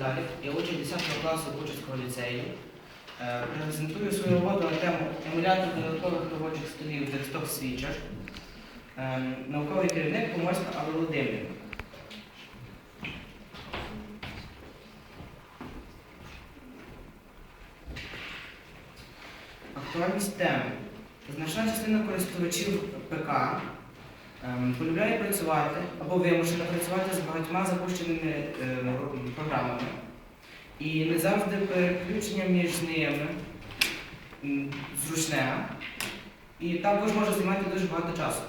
Віталік, я учень 10 класу Бучицького ліцею. Е, Презентую свою роботу на тему емулятор додаткових робочих столів десктоп свічер. Науковий керівник Поморська Алла Володимирівна. Актуальність теми. Значна частина користувачів ПК полюбляє працювати або вимушено працювати з багатьма запущеними е, програмами. І не завжди переключення між ними зручне. І також може займати дуже багато часу.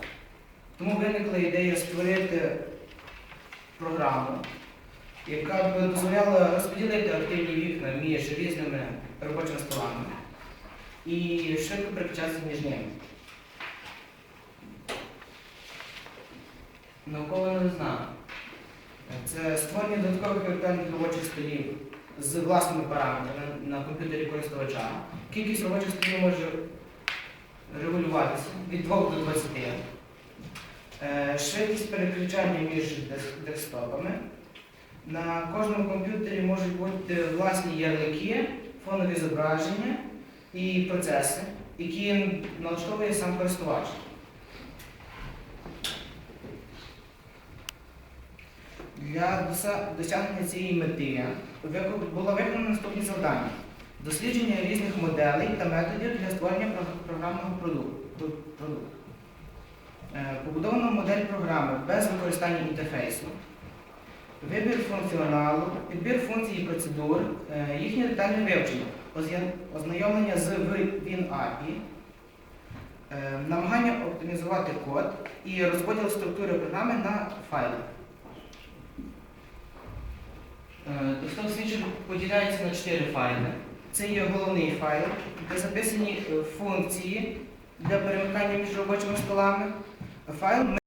Тому виникла ідея створити програму, яка б дозволяла розподілити активні вікна між різними робочими столами і швидко переключатися між ними. Наукова новизна. Це створення додаткових віртуальних робочих столів з власними параметрами на комп'ютері користувача. Кількість робочих столів може регулюватися від 2 до 20. Е, Швидкість переключання між дес- десктопами. На кожному комп'ютері можуть бути власні ярлики, фонові зображення і процеси, які налаштовує сам користувач. Для досягнення цієї мети було виконано наступні завдання: дослідження різних моделей та методів для створення програмного продукту. Е, Побудовано модель програми без використання інтерфейсу, вибір функціоналу, підбір функцій і процедур, е, їхнє детальне вивчення, ознайомлення з WinAPI, API, е, намагання оптимізувати код і розподіл структури програми на файли. Поділяється на чотири файли. Це є головний файл, де записані е, функції для перемикання між робочими столами. Файл